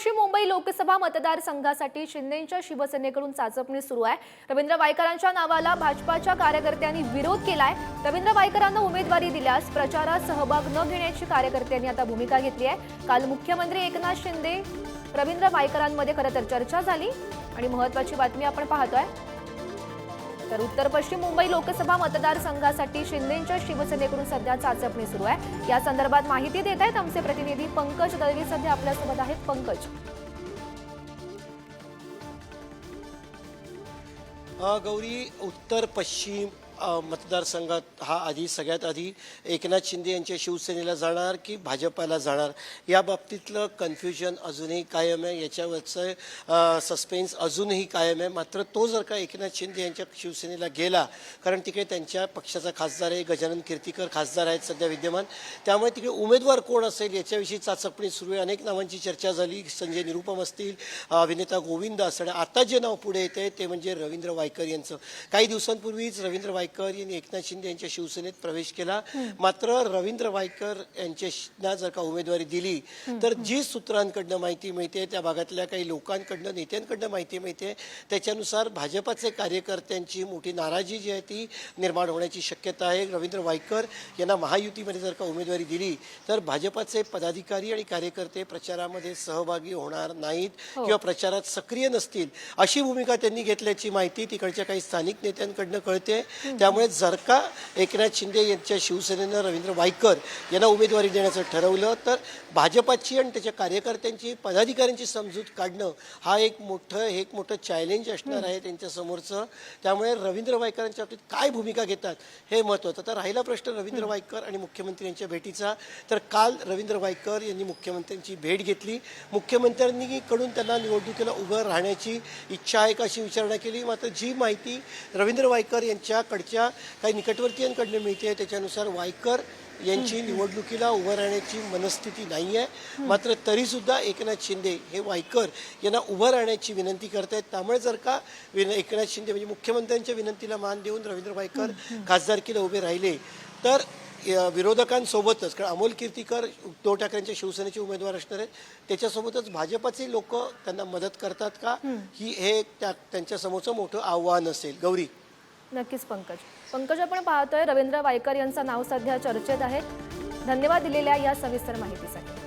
पश्चिम मुंबई लोकसभा मतदारसंघासाठी शिंदेच्या शिवसेनेकडून चाचपणी सुरू आहे. रवींद्र वायकरांच्या नावाला भाजपाच्या कार्यकर्त्यांनी विरोध केलाय. रवींद्र वायकरांना उमेदवारी दिल्यास प्रचारात सहभाग न घेण्याची कार्यकर्त्यांनी आता भूमिका घेतली आहे. काल मुख्यमंत्री एकनाथ शिंदे रवींद्र वायकरांमध्ये खरं तर चर्चा झाली. आणि महत्वाची बातमी आपण पाहतोय. तर उत्तर पश्चिम मुंबई लोकसभा मतदारसंघासाठी शिंदेच्या शिवसेनेकडून सध्या चाचपणी सुरू आहे. या संदर्भात माहिती देत आहेत आमचे प्रतिनिधी पंकज दळवी. सध्या आपल्यासोबत आहेत पंकज. अ, गौरी उत्तर पश्चिम मतदारसंघात हा आधी सगळ्यात आधी एकनाथ शिंदे यांच्या शिवसेनेला जाणार की भाजपाला जाणार? या बाबतीतलं कन्फ्युजन अजूनही कायम आहे. याच्यावरचं सस्पेन्स अजूनही कायम आहे. मात्र तो जर का एकनाथ शिंदे यांच्या शिवसेनेला गेला कारण तिकडे त्यांच्या पक्षाचा खासदार आहे गजानन कीर्तीकर खासदार आहेत सध्या विद्यमान. त्यामुळे तिकडे उमेदवार कोण असेल याच्याविषयी चाचपणी सुरू आहे. अनेक नावांची चर्चा झाली. संजय निरुपम असतील अभिनेता गोविंद असण. आता जे नाव पुढे येते ते म्हणजे रवींद्र वायकर यांचं. काही दिवसांपूर्वीच रवींद्र वायकर यांनी एकनाथ शिंदे यांच्या शिवसेनेत प्रवेश केला. मात्र रवींद्र वायकर यांच्या जर का उमेदवारी दिली तर जी सूत्रांकडनं माहिती मिळते त्या भागातल्या काही लोकांकडनं नेत्यांकडनं माहिती मिळते. त्याच्यानुसार भाजपाचे कार्यकर्त्यांची मोठी नाराजी जी आहे ती निर्माण होण्याची शक्यता आहे. रवींद्र वायकर यांना महायुतीमध्ये जर का उमेदवारी दिली तर भाजपाचे पदाधिकारी आणि कार्यकर्ते प्रचारामध्ये सहभागी होणार नाहीत किंवा प्रचारात सक्रिय नसतील अशी भूमिका त्यांनी घेतल्याची माहिती तिकडच्या काही स्थानिक नेत्यांकडनं कळते. त्यामुळे जर का एकनाथ शिंदे यांच्या शिवसेनेनं रवींद्र वायकर यांना उमेदवारी देण्याचं ठरवलं तर भाजपाची आणि त्याच्या कार्यकर्त्यांची पदाधिकाऱ्यांची समजूत काढणं हा एक मोठं हे एक मोठं चॅलेंज असणार आहे त्यांच्यासमोरचं त्यामुळे रवींद्र वायकरांच्या बाबतीत काय भूमिका घेतात हे महत्त्वाचं तर राहिला प्रश्न रवींद्र वायकर आणि मुख्यमंत्री यांच्या भेटीचा. तर काल रवींद्र वायकर यांनी मुख्यमंत्र्यांची भेट घेतली. मुख्यमंत्र्यांनी कडून त्यांना निवडणुकीला उभं राहण्याची इच्छा आहे का अशी विचारणा केली. मात्र जी माहिती रवींद्र वायकर यांच्याकडच्या काही निकटवर्तीयांकडनं मिळते त्याच्यानुसार वायकर यांची निवडणुकीला उभं राहण्याची मनस्थिती नाही आहे मात्र तरी सुद्धा एकनाथ शिंदे हे वायकर यांना उभं राहण्याची विनंती करतायत. त्यामुळे जर का एकनाथ शिंदे म्हणजे मुख्यमंत्र्यांच्या विनंतीला मान देऊन रवींद्र वायकर खासदारकीला उभे राहिले तर विरोधकांसोबतच कारण अमोल कीर्तीकर उद्धव ठाकरेंच्या शिवसेनेचे उमेदवार असणार आहेत त्याच्यासोबतच भाजपाचे लोक त्यांना मदत करतात का? ही हे त्या त्यांच्यासमोरचं मोठं आव्हान असेल. गौरी. नक्कीच पंकज. पंकज आपण पाहतोय रवींद्र वायकर यांचं नाव सध्या चर्चेत आहे. धन्यवाद दिलेल्या या सविस्तर माहितीसाठी.